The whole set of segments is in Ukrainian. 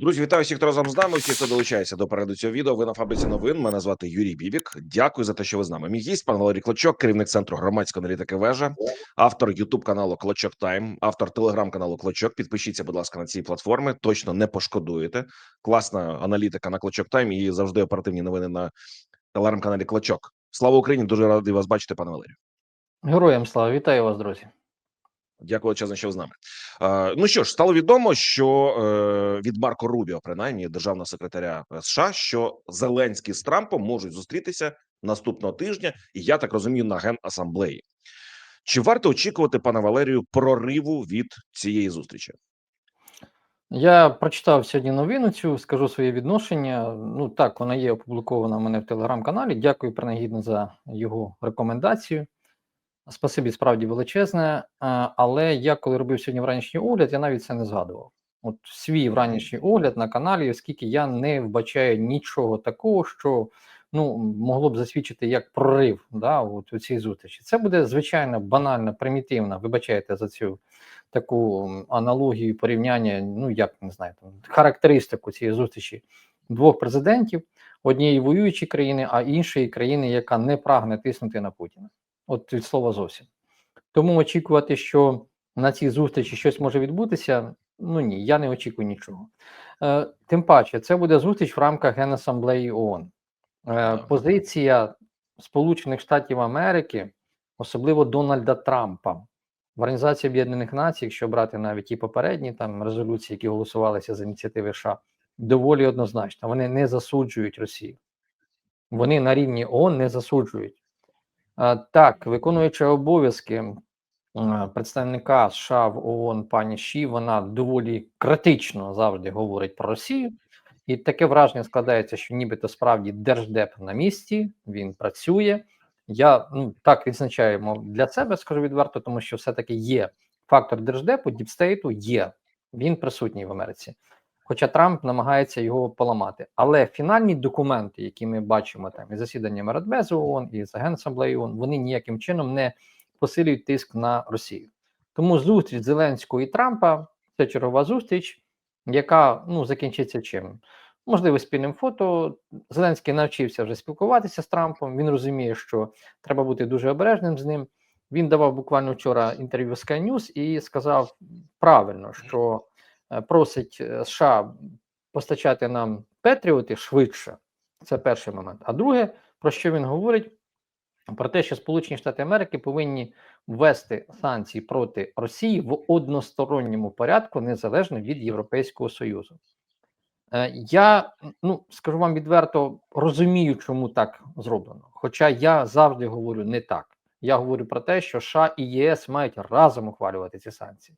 Друзі, вітаю всіх, хто разом з нами. Всіх, хто долучається до перегляду цього відео. Ви на фабриці новин. Мене звати Юрій Бібік. Дякую за те, що ви з нами. Мій гість пан Валерій Клочок, керівник центру громадської аналітики вежа, автор Ютуб каналу Клочок Тайм, автор телеграм-каналу Клочок. Підпишіться, будь ласка, на ці платформи. Точно не пошкодуєте. Класна аналітика на Клочок Тайм і завжди оперативні новини на телеграм-каналі Клочок. Слава Україні! Дуже радий вас бачити, пане Валерію. Героям слава, вітаю вас, друзі. Дякую величезно, що з нами. Е, ну що ж, стало відомо, що е, від Марко Рубіо, принаймні державного секретаря США, що Зеленський з Трампом можуть зустрітися наступного тижня, і я так розумію, на генасамблеї. Чи варто очікувати, пане Валерію, прориву від цієї зустрічі? Я прочитав сьогодні новину цю, скажу своє відношення. Ну так, вона є опублікована в мене в телеграм-каналі. Дякую принагідно за його рекомендацію. Спасибі, справді величезне. Але я коли робив сьогодні вранішній огляд, я навіть це не згадував. От свій вранішній огляд на каналі, оскільки я не вбачаю нічого такого, що ну могло б засвідчити як прорив да, от у цій зустрічі. Це буде звичайно банальна, примітивна. Вибачайте за цю таку аналогію, порівняння. Ну як не знаю, там характеристику цієї зустрічі двох президентів однієї воюючої країни, а іншої країни, яка не прагне тиснути на Путіна. От від слова зовсім. Тому очікувати, що на цій зустрічі щось може відбутися. Ну ні, я не очікую нічого. Е, тим паче, це буде зустріч в рамках Генасамблеї ООН. Е, позиція Сполучених Штатів Америки, особливо Дональда Трампа, в Організації Об'єднаних Націй, якщо брати навіть і попередні там резолюції, які голосувалися з ініціативи США, доволі однозначна. Вони не засуджують Росію. Вони на рівні ООН не засуджують. Так, виконуючи обов'язки представника США в ООН пані Ші, вона доволі критично завжди говорить про Росію, і таке враження складається, що нібито справді держдеп на місці, він працює. Я ну так відзначаємо для себе, скажу відверто, тому що все-таки є фактор держдепу, діпстейту є, він присутній в Америці. Хоча Трамп намагається його поламати. Але фінальні документи, які ми бачимо там і засіданнями Радбезу ООН, і з Генасамблеї ООН, вони ніяким чином не посилюють тиск на Росію. Тому зустріч Зеленського і Трампа це чергова зустріч, яка ну закінчиться чим? Можливо, спільним фото. Зеленський навчився вже спілкуватися з Трампом. Він розуміє, що треба бути дуже обережним з ним. Він давав буквально вчора інтерв'ю Sky News і сказав правильно, що просить е, США постачати нам Петріоти швидше. Це перший момент. А друге, про що він говорить? Про те, що Сполучені Штати Америки повинні ввести санкції проти Росії в односторонньому порядку, незалежно від Європейського Союзу. Е, Я ну скажу вам відверто розумію, чому так зроблено. Хоча я завжди говорю не так. Я говорю про те, що США і ЄС мають разом ухвалювати ці санкції.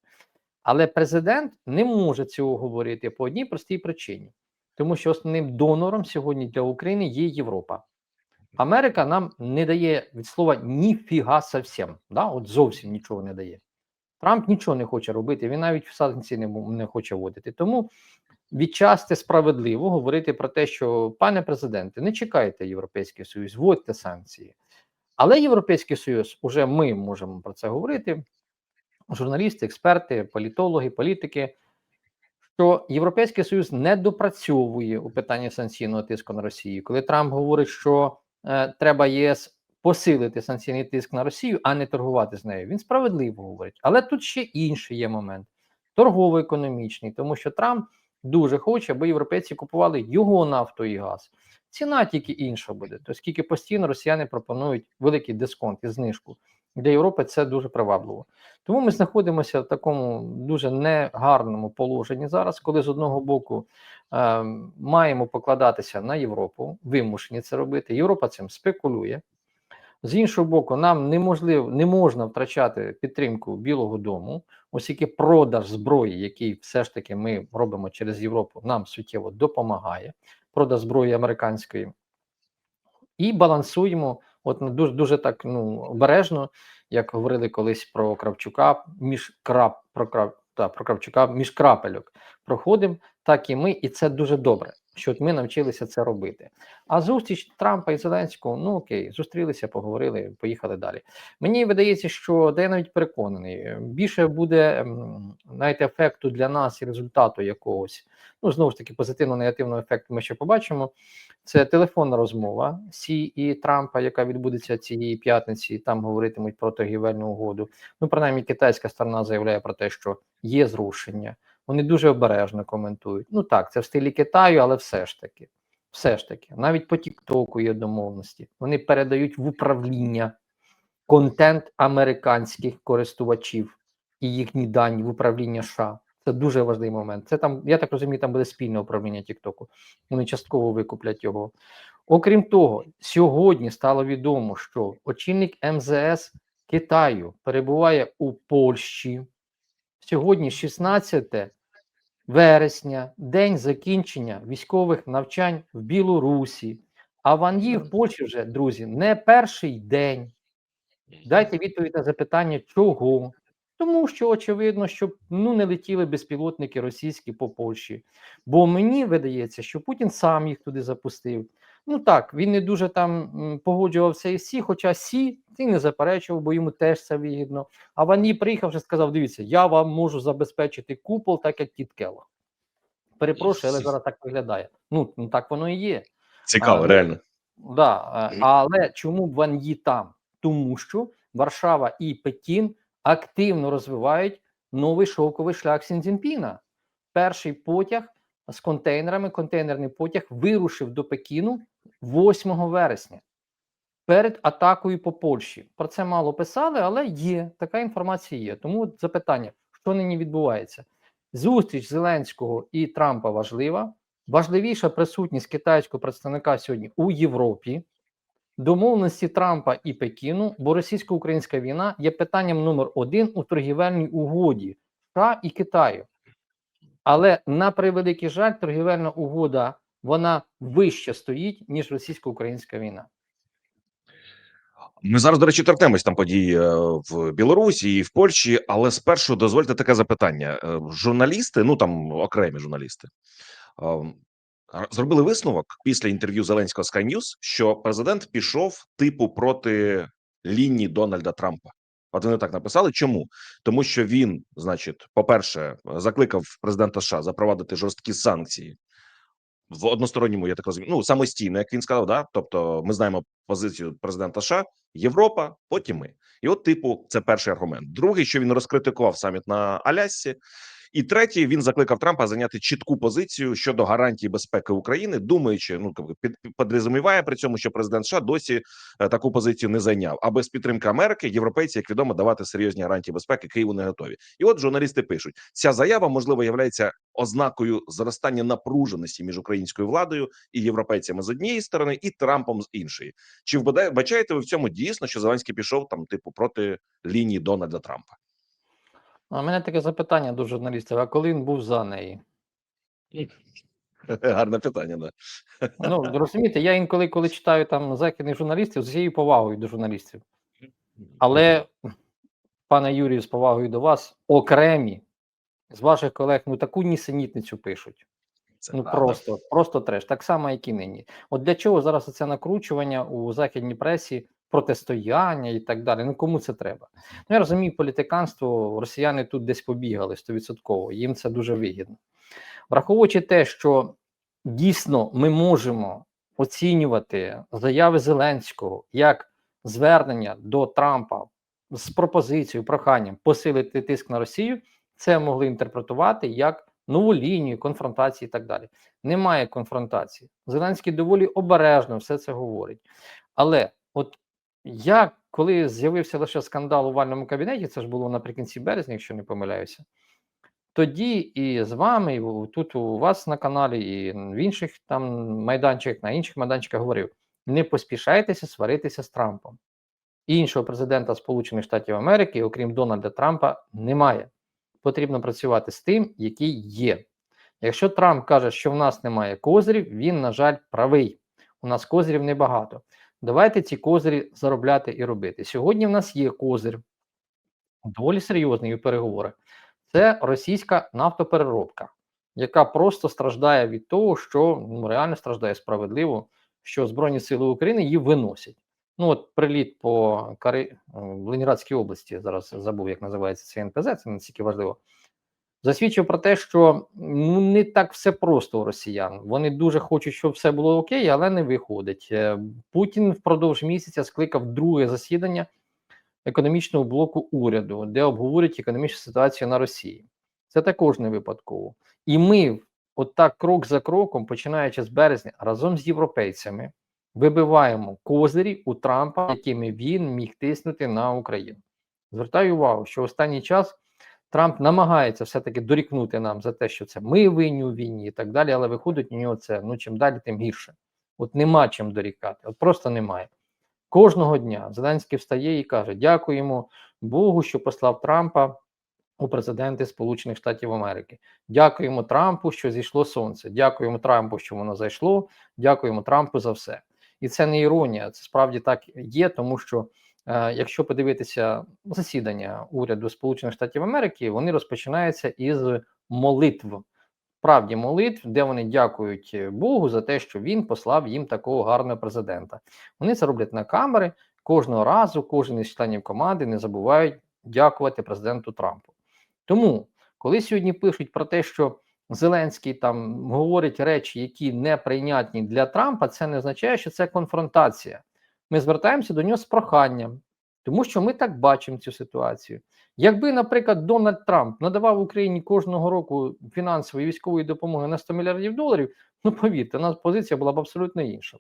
Але президент не може цього говорити по одній простій причині, тому що основним донором сьогодні для України є Європа. Америка нам не дає від слова ніфіга совсем, да? от зовсім нічого не дає. Трамп нічого не хоче робити, він навіть в санкції не, не хоче вводити. Тому відчасти справедливо говорити про те, що пане президенте, не чекайте Європейський Союз, вводьте санкції. Але Європейський Союз, уже ми можемо про це говорити, журналісти, експерти, політологи, політики, що Європейський Союз не допрацьовує у питанні санкційного тиску на Росію. Коли Трамп говорить, що е, треба ЄС посилити санкційний тиск на Росію, а не торгувати з нею, він справедливо говорить. Але тут ще інший є момент торгово-економічний, тому що Трамп дуже хоче, аби європейці купували його нафту і газ. Ціна тільки інша буде, оскільки постійно росіяни пропонують великий дисконт і знижку. Для Європи це дуже привабливо. Тому ми знаходимося в такому дуже негарному положенні зараз, коли з одного боку е, маємо покладатися на Європу, вимушені це робити. Європа цим спекулює. З іншого боку, нам неможливо не можна втрачати підтримку Білого Дому, оскільки продаж зброї, який все ж таки ми робимо через Європу, нам суттєво допомагає. Продаж зброї американської, і балансуємо. От ну, дуже дуже так ну обережно, як говорили колись про Кравчука, між крап про крап та про Кравчука між крапельок проходимо так і ми, і це дуже добре, що ми навчилися це робити. А зустріч Трампа і Зеленського, ну окей, зустрілися, поговорили, поїхали далі. Мені видається, що де я навіть переконаний, більше буде ем, навіть ефекту для нас і результату якогось. Ну знову ж таки, позитивно негативного ефекту ми ще побачимо. Це телефонна розмова Сі і Трампа, яка відбудеться цієї п'ятниці. Там говоритимуть про торгівельну угоду. Ну, принаймні, китайська сторона заявляє про те, що є зрушення. Вони дуже обережно коментують. Ну так, це в стилі Китаю, але все ж таки, все ж таки, навіть по Тіктоку є домовленості. Вони передають в управління контент американських користувачів і їхні дані в управління США. Це дуже важливий момент. Це там, я так розумію, там буде спільне управління Тіктоку. Вони частково викуплять його. Окрім того, сьогодні стало відомо, що очільник МЗС Китаю перебуває у Польщі. Сьогодні 16 вересня, день закінчення військових навчань в Білорусі. А в Ан'ї в Польщі вже, друзі, не перший день. Дайте відповідь на запитання, чого? Тому що очевидно, щоб ну не летіли безпілотники російські по Польщі. Бо мені видається, що Путін сам їх туди запустив. Ну так, він не дуже там погоджувався із Сі, хоча Сі і не заперечував, бо йому теж це вигідно. А Вані приїхавши, сказав: дивіться, я вам можу забезпечити купол, так як Кіт Келлог. Перепрошую, але зараз так виглядає. Ну, ну так воно і є. Цікаво, А, реально. Да, але чому Ван Ї там? Тому що Варшава і Пекін активно розвивають новий шовковий шлях Сінцзінпіна. Перший потяг з контейнерами, контейнерний потяг вирушив до Пекіну 8 вересня перед атакою по Польщі. Про це мало писали, але є така інформація є. Тому запитання, що нині відбувається? Зустріч Зеленського і Трампа важлива. Важливіша присутність китайського представника сьогодні у Європі, домовленості Трампа і Пекіну, бо російсько-українська війна є питанням номер один у торгівельній угоді США і Китаю. Але на превеликий жаль, торгівельна угода вона вище стоїть ніж російсько-українська війна. Ми зараз, до речі, торкнемось там події е, в Білорусі і в Польщі, але спершу дозвольте таке запитання: Е, журналісти, ну там окремі журналісти, ем, зробили висновок після інтерв'ю Зеленського Sky News, що президент пішов типу проти лінії Дональда Трампа. От вони так написали. Чому? Тому що він, значить, по-перше, закликав президента США запровадити жорсткі санкції в односторонньому, я так розумію, ну самостійно, як він сказав, да. Тобто, ми знаємо позицію президента США, Європа, потім ми. І от, типу, це перший аргумент. Другий, що він розкритикував саміт на Алясці. І третій, він закликав Трампа зайняти чітку позицію щодо гарантії безпеки України, думаючи, ну как під підрозуміває при цьому, що президент США досі е, таку позицію не зайняв. А без підтримки Америки європейці, як відомо, давати серйозні гарантії безпеки Києву не готові. І от журналісти пишуть: ця заява можливо є ознакою зростання напруженості між українською владою і європейцями з однієї сторони, і Трампом з іншої. Чи вбачаєте ви в цьому дійсно, що Зеленський пішов там, типу, проти лінії Дональда Трампа? А мене таке запитання до журналістів: а коли він був за неї? Гарне питання, да. Ну розумієте, я інколи, коли читаю там західних журналістів, з усією повагою до журналістів. Але, пане Юрію, з повагою до вас, окремі з ваших колег ну таку нісенітницю пишуть. Це Ну правда. просто, просто треш, так само, як і нині. От для чого зараз це накручування у західній пресі, протистояння і так далі. Ну кому це треба? Ну я розумію, політиканство росіяни тут десь побігали стовідсотково, їм це дуже вигідно. Враховуючи те, що дійсно ми можемо оцінювати заяви Зеленського як звернення до Трампа з пропозицією, проханням посилити тиск на Росію, це могли інтерпретувати як нову лінію конфронтації і так далі. Немає конфронтації. Зеленський доволі обережно все це говорить. Але от я, коли з'явився лише скандал у вальному кабінеті, це ж було наприкінці березня, якщо не помиляюся. Тоді і з вами, і тут у вас на каналі, і в інших там майданчиках, на інших майданчиках говорив: не поспішайтеся сваритися з Трампом. Іншого президента Сполучених Штатів Америки, окрім Дональда Трампа, немає. Потрібно працювати з тим, який є. Якщо Трамп каже, що в нас немає козирів, він, на жаль, правий. У нас козирів небагато. Давайте ці козирі заробляти і робити. Сьогодні в нас є козир, доволі серйозний у переговорах. Це російська нафтопереробка. яка просто страждає від того, що ну, реально страждає справедливо, що Збройні Сили України її виносять. Ну, от приліт по Кари... в Ленінградській області, зараз забув, як називається це НПЗ, це не стільки важливо. Засвідчив про те, що ну, не так все просто у росіян. Вони дуже хочуть, щоб все було окей, але не виходить. Е, Путін впродовж місяця скликав друге засідання економічного блоку уряду, де обговорять економічну ситуацію на Росії. Це також не випадково. І ми, от так крок за кроком, починаючи з березня, разом з європейцями, вибиваємо козирі у Трампа, якими він міг тиснути на Україну. Звертаю увагу, що останній час Трамп намагається все-таки дорікнути нам за те, що це ми винні у війні і так далі, але виходить у нього це ну чим далі, тим гірше. От нема чим дорікати, от просто немає. Кожного дня Зеленський встає і каже: Дякуємо Богу, що послав Трампа у президенти Сполучених Штатів Америки. Дякуємо Трампу, що зійшло сонце. Дякуємо Трампу, що воно зайшло. Дякуємо Трампу за все. І це не іронія, це справді так є, тому що якщо подивитися засідання уряду Сполучених Штатів Америки, вони розпочинаються із молитв. Правді молитв, де вони дякують е, Богу за те, що він послав їм такого гарного президента. Вони це роблять на камери кожного разу, кожен із членів команди не забувають дякувати президенту Трампу. Тому, коли сьогодні пишуть про те, що Зеленський там говорить речі, які неприйнятні для Трампа, це не означає, що це конфронтація. Ми звертаємося до нього з проханням, тому що ми так бачимо цю ситуацію. Якби, наприклад, Дональд Трамп надавав Україні кожного року фінансової військової допомоги на 100 мільярдів доларів, ну повірте, у нас позиція була б абсолютно інша.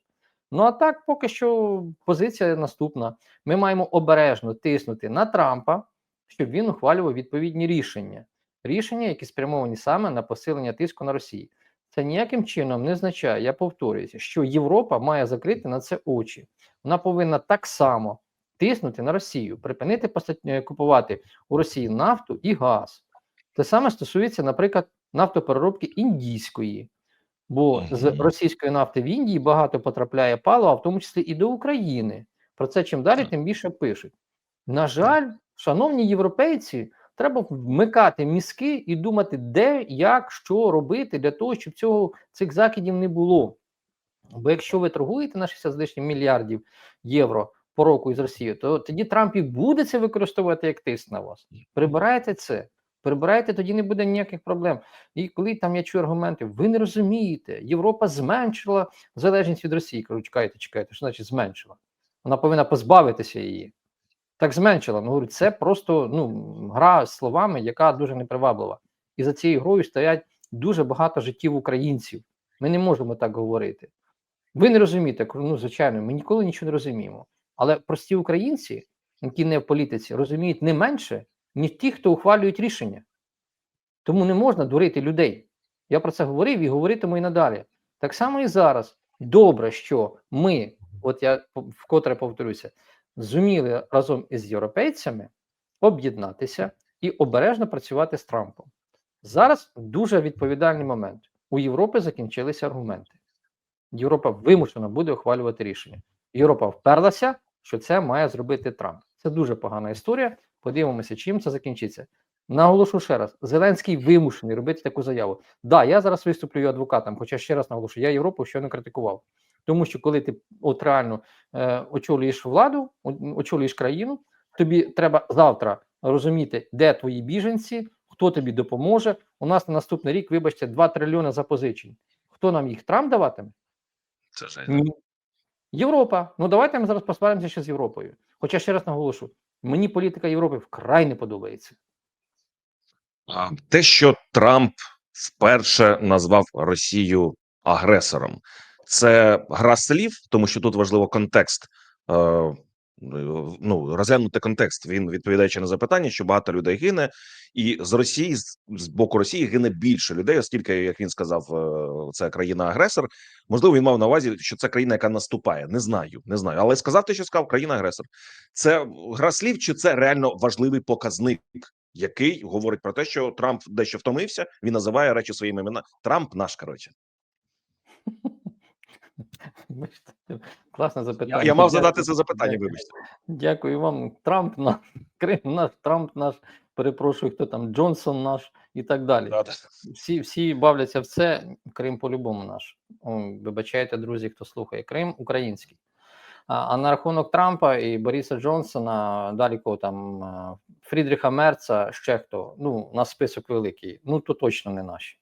Ну а так, поки що позиція наступна: ми маємо обережно тиснути на Трампа, щоб він ухвалював відповідні рішення. Рішення, які спрямовані саме на посилення тиску на Росію. Це ніяким чином не означає, я повторююся, що Європа має закрити на це очі. Вона повинна так само тиснути на Росію, припинити постать- купувати у Росії нафту і газ. Те саме стосується, наприклад, нафтопереробки індійської, бо з російської нафти в Індії багато потрапляє палива, в тому числі і до України. Про це чим далі, тим більше пишуть. На жаль, шановні європейці, треба вмикати мізки і думати, де, як, що робити для того, щоб цього цих закидів не було. Бо якщо ви торгуєте на 60 з мільярдів євро по року із Росією, то тоді Трамп і буде це використовувати як тиск на вас. Прибирайте це. Прибирайте, тоді не буде ніяких проблем. І коли там я чую аргументи, ви не розумієте, Європа зменшила залежність від Росії. Кажу, чекайте, чекайте, що значить зменшила? Вона повинна позбавитися її. Так зменшила. Ну, говорю, це просто ну, гра з словами, яка дуже неприваблива. І за цією грою стоять дуже багато життів українців. Ми не можемо так говорити. Ви не розумієте, ну звичайно, ми ніколи нічого не розуміємо. Але прості українці, які не в політиці, розуміють не менше, ніж ті, хто ухвалюють рішення. Тому не можна дурити людей. Я про це говорив і говоритиму і надалі. Так само і зараз. Добре, що ми, от я вкотре повторюся, зуміли разом із європейцями об'єднатися і обережно працювати з Трампом. Зараз дуже відповідальний момент. У Європи закінчилися аргументи. Європа вимушена буде ухвалювати рішення. Європа вперлася, що це має зробити Трамп. Це дуже погана історія. Подивимося, чим це закінчиться. Наголошу ще раз: Зеленський вимушений робити таку заяву. Да, я зараз виступлю адвокатом, хоча ще раз наголошу, я Європу ще не критикував. Тому що коли ти от реально е, очолюєш владу, очолюєш країну, тобі треба завтра розуміти, де твої біженці, хто тобі допоможе. У нас на наступний рік, вибачте, 2 трильйони запозичень. Хто нам їх Трамп даватиме? Це ж Європа. Ну давайте ми зараз посваримося ще з Європою. Хоча ще раз наголошу, мені політика Європи вкрай не подобається. А, те, що Трамп вперше назвав Росію агресором, це гра слів, тому що тут важливо контекст. Е, ну розглянути контекст. Він відповідаючи на запитання, що багато людей гине, і з Росії з, боку Росії гине більше людей, оскільки, як він сказав, е, це країна-агресор. Можливо, він мав на увазі, що це країна, яка наступає. Не знаю, не знаю. Але сказав те, що сказав країна-агресор. Це гра слів, чи це реально важливий показник? який говорить про те, що Трамп дещо втомився. Він називає речі своїми імена. Трамп наш коротше. Класне запитання. Я, я мав задати це запитання. Вибачте, Дякую вам. Трамп наш, Крим наш, Трамп наш. перепрошую, хто там Джонсон наш і так далі. Да, да. Всі, всі бавляться в це. Крим по-любому наш. О, Вибачайте, друзі, хто слухає. Крим український. А, а на рахунок Трампа і Бориса Джонсона, далі кого там Фрідріха Мерца, ще хто. Ну, у нас список великий. Ну, то точно не наші.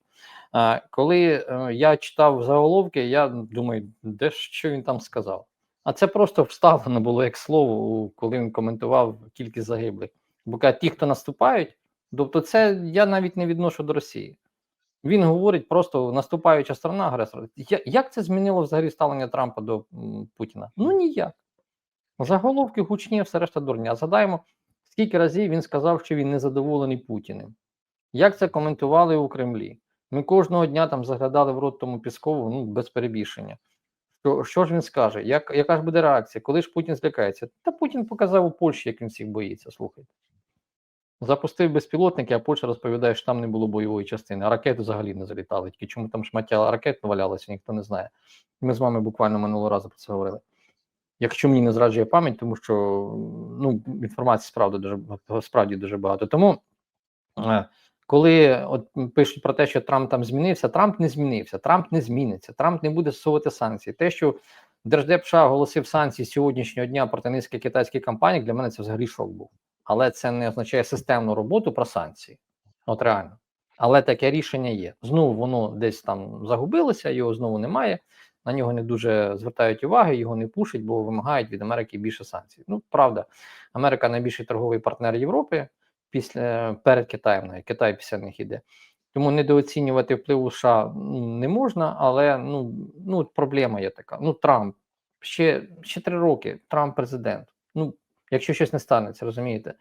Коли е, я читав заголовки, я думаю, де що він там сказав? А це просто вставлено було як слово, коли він коментував кількість загиблих. Бо каже, ті, хто наступають, тобто це я навіть не відношу до Росії. Він говорить просто наступаюча сторона агресора. Як це змінило взагалі ставлення Трампа до Путіна? Ну ніяк. Заголовки гучні, все решта дурня. Згадаємо, скільки разів він сказав, що він незадоволений Путіним. Як це коментували у Кремлі? Ми кожного дня там заглядали в рот тому Піскову, ну без перебільшення. Що, що ж він скаже? Як, яка ж буде реакція? Коли ж Путін злякається? Та Путін показав у Польщі, як він всіх боїться. Слухайте. Запустив безпілотники, а Польща розповідає, що там не було бойової частини, ракети взагалі не залітали. Тільки чому там шмаття ракет валялося, ніхто не знає. Ми з вами буквально минулого разу про це говорили. Якщо мені не зраджує пам'ять, тому що ну, інформації справді дуже, справді дуже багато. Тому е, коли от пишуть про те, що Трамп там змінився, Трамп не змінився, Трамп не зміниться, Трамп не буде стосовувати санкції. Те, що Держдеп США оголосив санкції сьогоднішнього дня проти низки китайських компаній, для мене це взагалі шок був. Але це не означає системну роботу про санкції. От реально. Але таке рішення є. Знову воно десь там загубилося, його знову немає. На нього не дуже звертають уваги, його не пушать, бо вимагають від Америки більше санкцій. Ну, правда, Америка найбільший торговий партнер Європи після перед Китаєм, навіть Китай після них іде. Тому недооцінювати впливу США не можна, але ну, ну проблема є така. Ну, Трамп ще, ще три роки, Трамп президент. Ну, якщо щось не станеться, розумієте?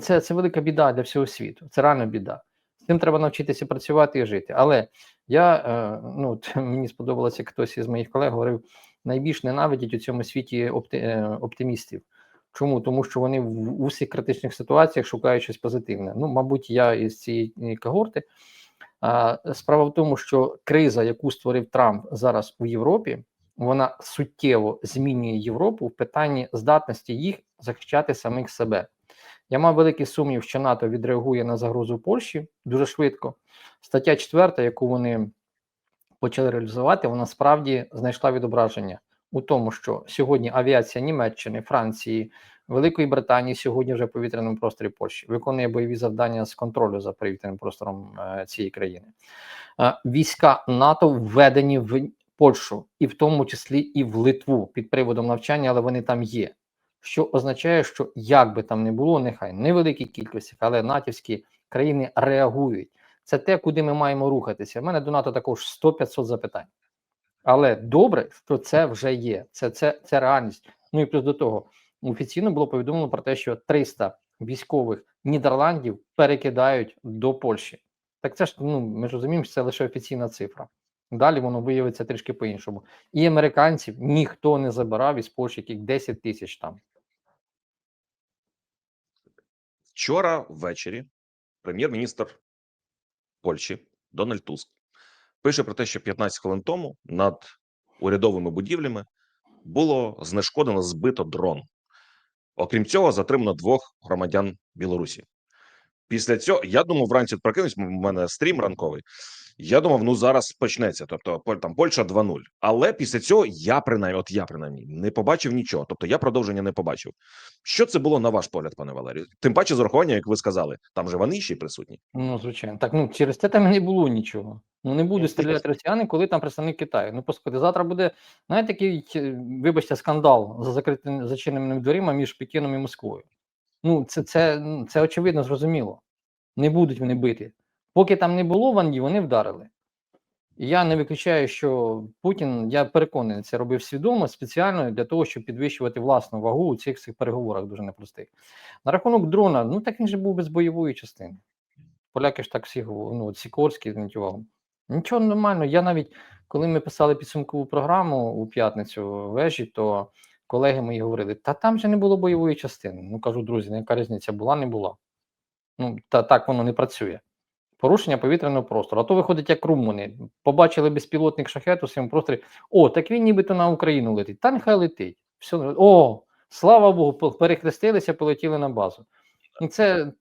Це, це велика біда для всього світу. Це реально біда. З цим треба навчитися працювати і жити. Але я е, ну мені сподобалося, хтось із моїх колег говорив: найбільш ненавидять у цьому світі опти, е, оптимістів. Чому? Тому що вони в усіх критичних ситуаціях шукають щось позитивне. Ну, мабуть, я із цієї когорти. А, справа в тому, що криза, яку створив Трамп зараз у Європі, вона суттєво змінює Європу в питанні здатності їх захищати самих себе. Я мав великий сумнів, що НАТО відреагує на загрозу Польщі дуже швидко. Стаття 4, яку вони почали реалізувати, вона справді знайшла відображення у тому, що сьогодні авіація Німеччини, Франції, Великої Британії сьогодні вже в повітряному просторі Польщі виконує бойові завдання з контролю за повітряним простором е, цієї країни. Е, війська НАТО введені в Польщу, і в тому числі і в Литву під приводом навчання, але вони там є. Що означає, що як би там не було, нехай невеликій кількості, але натівські країни реагують. Це те, куди ми маємо рухатися. У мене до НАТО також 100-500 запитань. Але добре, що це вже є. Це, це, це реальність. Ну і плюс до того, офіційно було повідомлено про те, що 300 військових Нідерландів перекидають до Польщі. Так це ж ну ми ж розуміємо, що це лише офіційна цифра. Далі воно виявиться трішки по-іншому. І американців ніхто не забирав із Польщі яких 10 тисяч там. Вчора ввечері прем'єр-міністр Польщі Дональд Туск пише про те, що 15 хвилин тому над урядовими будівлями було знешкодено збито дрон. Окрім цього, затримано двох громадян Білорусі. Після цього я думав, вранці прокинусь, у мене стрім ранковий. Я думав, ну зараз почнеться. Тобто, там Польща 2-0. Але після цього я принаймні, от я принаймні не побачив нічого. Тобто я продовження не побачив. Що це було на ваш погляд, пане Валерію? Тим паче з урахуванням, як ви сказали, там же вони ще й присутні. Ну, звичайно. Так, ну через це там не було нічого. Ну не будуть стріляти росіяни, коли там представник Китаю. Ну, послухайте, завтра буде, знаєте, такий, е, вибачте, скандал за закритими зачиненими дверима між Пекіном і Москвою. Ну, це, це, це очевидно зрозуміло. Не будуть вони бити. Поки там не було ванді, вони вдарили. І я не виключаю, що Путін, я переконаний, це робив свідомо, спеціально для того, щоб підвищувати власну вагу у цих цих переговорах дуже непростих. На рахунок дрона, ну так він же був без бойової частини. Поляки ж так всі говорили, ну, Сікорський змінтував. Нічого нормально. Я навіть, коли ми писали підсумкову програму у п'ятницю в вежі, то колеги мої говорили: та там же не було бойової частини. Ну кажу, друзі, ну, яка різниця була, не була. Ну, та так воно не працює. Порушення повітряного простору. А то виходить, як румуни. Побачили безпілотник шахет у своєму просторі. О, так він нібито на Україну летить. Та нехай летить. Все, о, слава Богу, перехрестилися, полетіли на базу. Ну, Це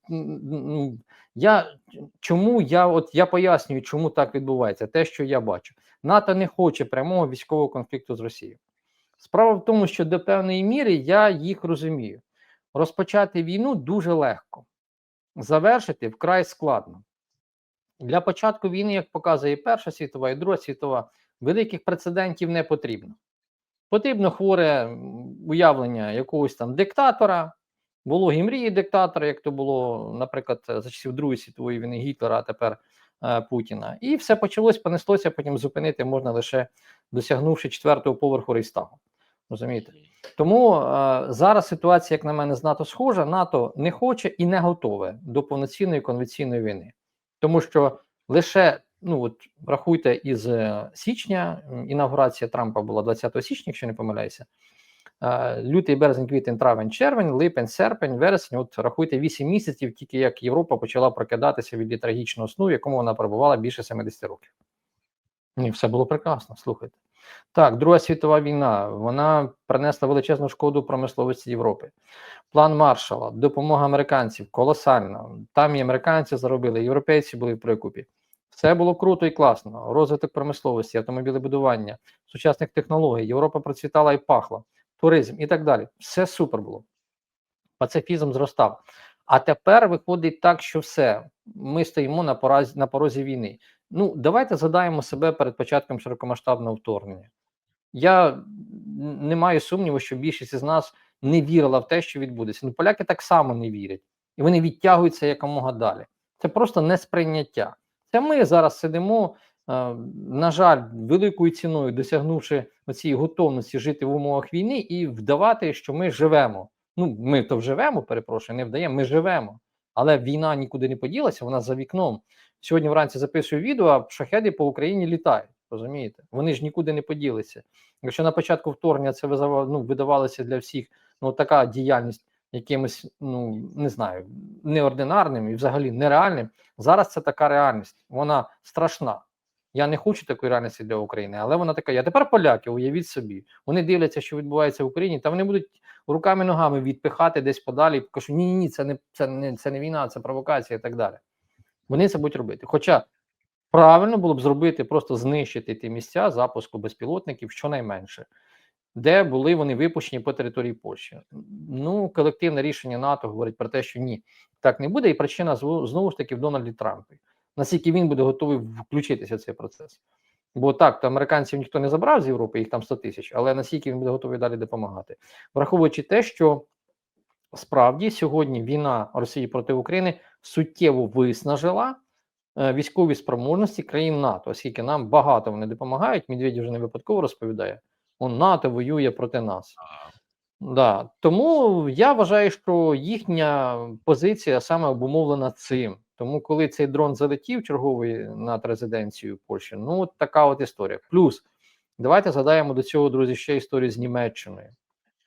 я чому я от я пояснюю, чому так відбувається. Те, що я бачу, НАТО не хоче прямого військового конфлікту з Росією. Справа в тому, що до певної міри я їх розумію. Розпочати війну дуже легко, завершити вкрай складно. Для початку війни, як показує Перша світова і Друга світова, великих прецедентів не потрібно. Потрібно хворе уявлення якогось там диктатора, вологі мрії диктатора, як то було, наприклад, за часів Другої світової війни Гітлера, а тепер е, Путіна. І все почалось, понеслося, потім зупинити можна лише досягнувши четвертого поверху Рейстагу. Розумієте? Тому е, зараз ситуація, як на мене, з НАТО схожа. НАТО не хоче і не готове до повноцінної конвенційної війни, тому що лише ну от рахуйте із е, січня, інаугурація Трампа була 20 січня, якщо не помиляюся. Е, Лютий, березень, квітень, травень, червень, липень, серпень, вересень. От рахуйте 8 місяців, тільки як Європа почала прокидатися від літаргічного сну, в якому вона перебувала більше 70 років. Ні, все було прекрасно. Слухайте. Так, Друга світова війна вона принесла величезну шкоду промисловості Європи. План Маршала, допомога американців колосальна. Там і американці заробили, європейці були в прикупі. Все було круто і класно. Розвиток промисловості, автомобілебудування, сучасних технологій. Європа процвітала і пахла, туризм і так далі. Все супер було. Пацифізм зростав. А тепер виходить так, що все. Ми стоїмо на порозі, на порозі війни. Ну, давайте задаємо себе перед початком широкомасштабного вторгнення. Я не маю сумніву, що більшість із нас не вірила в те, що відбудеться. Ну, поляки так само не вірять, і вони відтягуються якомога далі. Це просто несприйняття. Це ми зараз сидимо, на жаль, великою ціною досягнувши цієї готовності жити в умовах війни і вдавати, що ми живемо. Ну, ми то живемо, перепрошую, не вдаємо, ми живемо. Але війна нікуди не поділася, вона за вікном. Сьогодні вранці записую відео, а шахеди по Україні літають. Розумієте? Вони ж нікуди не поділися. Якщо на початку вторгнення це ну, видавалося для всіх ну, така діяльність якимось, ну не знаю, неординарним і взагалі нереальним. Зараз це така реальність. Вона страшна. Я не хочу такої реальності для України, але вона така. Я тепер поляки, уявіть собі. Вони дивляться, що відбувається в Україні, та вони будуть руками ногами відпихати десь подалі кажуть, ні, ні, ні, це не це не це не війна, це провокація і так далі. Вони це будуть робити. Хоча правильно було б зробити, просто знищити ті місця запуску безпілотників щонайменше, де були вони випущені по території Польщі. Ну, колективне рішення НАТО говорить про те, що ні, так не буде, і причина знову ж таки в Дональді Трампі. Наскільки він буде готовий включитися в цей процес? Бо так, то американців ніхто не забрав з Європи, їх там 100 тисяч, але наскільки він буде готовий далі допомагати, враховуючи те, що справді сьогодні війна Росії проти України суттєво виснажила е, військові спроможності країн НАТО, оскільки нам багато вони допомагають. Медведєв вже не випадково розповідає. Он НАТО воює проти нас. Да. Тому я вважаю, що їхня позиція саме обумовлена цим. Тому, коли цей дрон залетів черговий над резиденцією Польщі, ну от така от історія. Плюс давайте згадаємо до цього, друзі, ще історію з Німеччиною.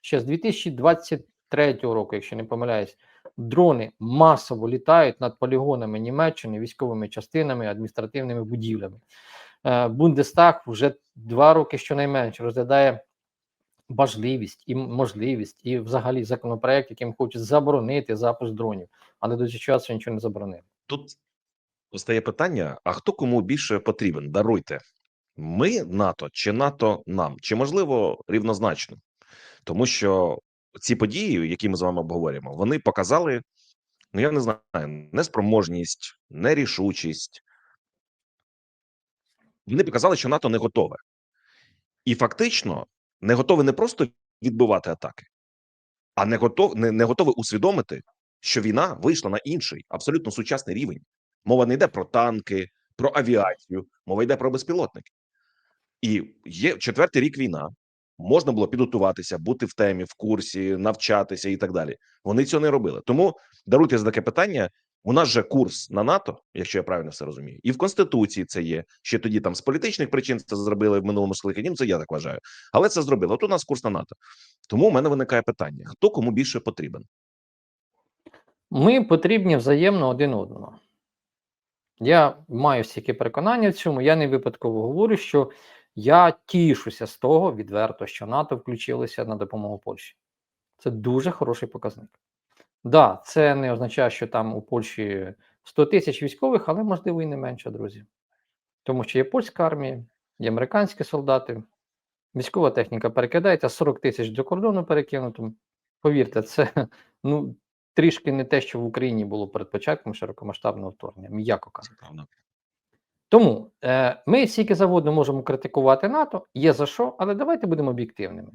Ще з 2023 року, якщо не помиляюсь, дрони масово літають над полігонами Німеччини, військовими частинами, адміністративними будівлями. Е, Бундестаг вже два роки щонайменше розглядає важливість і можливість, і взагалі законопроект, яким хочуть заборонити запуск дронів, але до цього часу нічого не заборонили. Тут постає питання: а хто кому більше потрібен? Даруйте. Ми НАТО чи НАТО нам? Чи можливо рівнозначно? Тому що ці події, які ми з вами обговорюємо, вони показали, ну я не знаю, неспроможність, нерішучість. Вони показали, що НАТО не готове. І фактично не готове не просто відбивати атаки, а не готов, не, не готове усвідомити, що війна вийшла на інший, абсолютно сучасний рівень. Мова не йде про танки, про авіацію, мова йде про безпілотники. І є четвертий рік війна. Можна було підготуватися, бути в темі, в курсі, навчатися і так далі. Вони цього не робили. Тому даруйте за таке питання. У нас же курс на НАТО, якщо я правильно все розумію, і в конституції це є. Ще тоді там з політичних причин це зробили в минулому скликанні. ну, Це я так вважаю, але це зробили. От у нас курс на НАТО. Тому у мене виникає питання: хто кому більше потрібен? Ми потрібні взаємно один одному. Я маю стільки переконання в цьому. Я не випадково говорю, що я тішуся з того відверто, що НАТО включилося на допомогу Польщі. Це дуже хороший показник. Да, це не означає, що там у Польщі 100 тисяч військових, але можливо і не менше, друзі. Тому що є польська армія, є американські солдати, військова техніка перекидається, 40 тисяч до кордону перекинуто. Повірте, це ну, трішки не те, що в Україні було перед початком широкомасштабного вторгнення, м'яко кажучи. Тому е, ми стільки заводно можемо критикувати НАТО, є за що, але давайте будемо об'єктивними.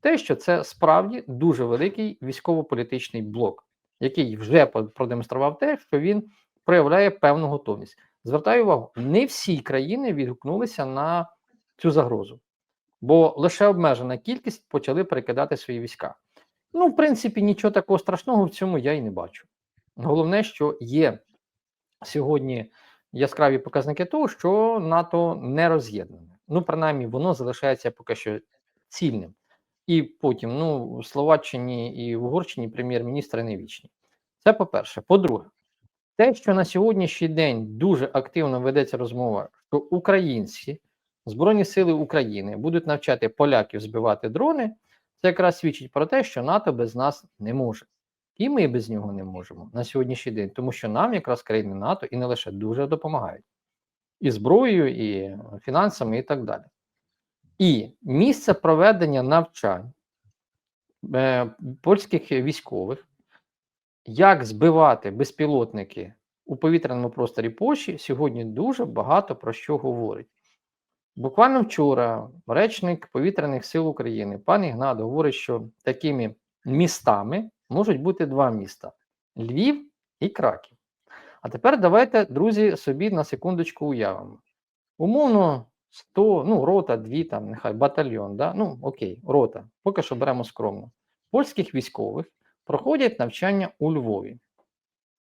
Те, що це справді дуже великий військово-політичний блок, який вже продемонстрував те, що він проявляє певну готовність. Звертаю увагу, не всі країни відгукнулися на цю загрозу, бо лише обмежена кількість почали перекидати свої війська. Ну, в принципі, нічого такого страшного в цьому я і не бачу. Головне, що є сьогодні яскраві показники того, що НАТО не роз'єднане. Ну, принаймні, воно залишається поки що цільним. І потім, ну, в Словаччині і в Угорщині прем'єр-міністри не вічні. Це по-перше. По-друге, те, що на сьогоднішній день дуже активно ведеться розмова, що українці, Збройні Сили України будуть навчати поляків збивати дрони, це якраз свідчить про те, що НАТО без нас не може. І ми без нього не можемо на сьогоднішній день, тому що нам якраз країни НАТО і не лише дуже допомагають і зброєю, і фінансами, і так далі. І місце проведення навчань е, польських військових, як збивати безпілотники у повітряному просторі Польщі, сьогодні дуже багато про що говорить. Буквально вчора речник повітряних сил України пан Ігнат говорить, що такими містами можуть бути два міста: Львів і Краків. А тепер давайте, друзі, собі на секундочку уявимо. Умовно, 100, ну, рота, дві, там, нехай батальйон, да? ну окей, рота, поки що беремо скромно. Польських військових проходять навчання у Львові.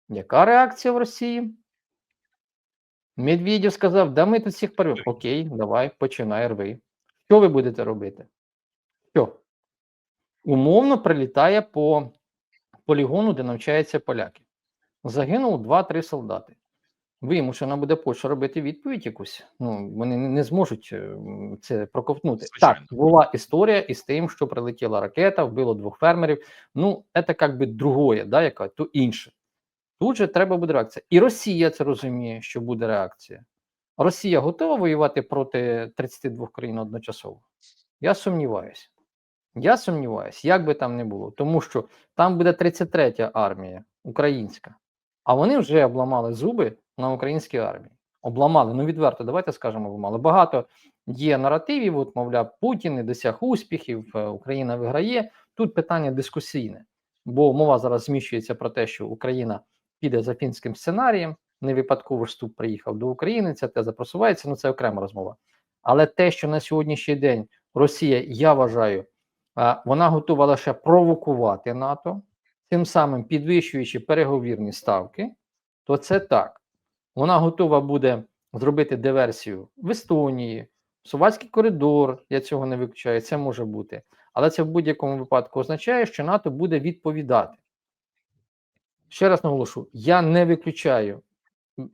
Яка реакція в Росії? Медведєв сказав: да ми тут всіх порвемо. Окей, давай, починай рви. Що ви будете робити? Що? Умовно прилітає по полігону, де навчаються поляки. Загинув 2-3 солдати. Вимушена буде Польща робити відповідь якусь. Ну, вони не, не зможуть е, це проковтнути. Звичайно. Так, була історія із тим, що прилетіла ракета, вбило двох фермерів. Ну, це як би другое, да, яка, то інше. Тут же треба буде реакція. І Росія це розуміє, що буде реакція. Росія готова воювати проти 32 країн одночасово? Я сумніваюся. Я сумніваюся, як би там не було, тому що там буде 33-я армія українська, а вони вже обламали зуби на українській армії. Обламали, ну відверто, давайте скажемо, обламали. Багато є наративів, от, мовляв, Путін не досяг успіхів, е, Україна виграє. Тут питання дискусійне, бо мова зараз зміщується про те, що Україна піде за фінським сценарієм. Не випадково ж Ступ приїхав до України, ця теза просувається, ну це окрема розмова. Але те, що на сьогоднішній день Росія, я вважаю, вона готова лише провокувати НАТО, тим самим підвищуючи переговірні ставки, то це так. Вона готова буде зробити диверсію в Естонії, Сувальський коридор, я цього не виключаю, це може бути. Але це в будь-якому випадку означає, що НАТО буде відповідати. Ще раз наголошу: я не виключаю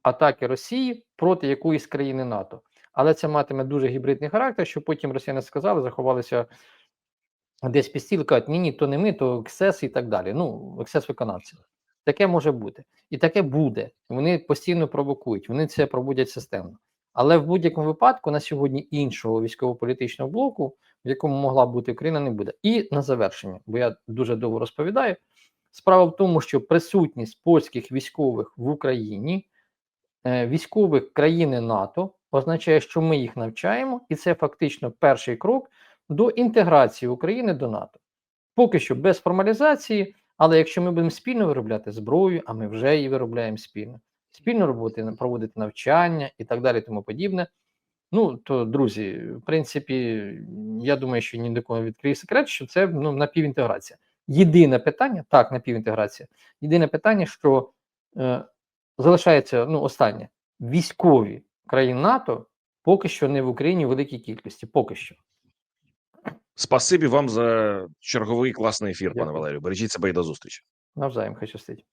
атаки Росії проти якоїсь країни НАТО. Але це матиме дуже гібридний характер, що потім росіяни сказали, заховалися десь під стіл, кажуть, ні, ні, то не ми, то ексес і так далі. Ну, ексес виконавців. Таке може бути. І таке буде. Вони постійно провокують, вони це проводять системно. Але в будь-якому випадку на сьогодні іншого військово-політичного блоку, в якому могла бути Україна, не буде. І на завершення, бо я дуже довго розповідаю. Справа в тому, що присутність польських військових в Україні, е, військових країни НАТО, означає, що ми їх навчаємо, і це фактично перший крок до інтеграції України до НАТО. Поки що без формалізації, але якщо ми будемо спільно виробляти зброю, а ми вже її виробляємо спільно, спільно роботи, проводити навчання і так далі, тому подібне. Ну то друзі, в принципі, я думаю, що ні до кого відкриє секрет, що це ну, напівінтеграція. Єдине питання, так, напівінтеграція. Єдине питання, що е, залишається ну, останнє: військові країн НАТО поки що не в Україні в великій кількості. Поки що. Спасибі вам за черговий класний ефір, пане Валерію. Бережіть себе і до зустрічі. Навзаєм хай щастить.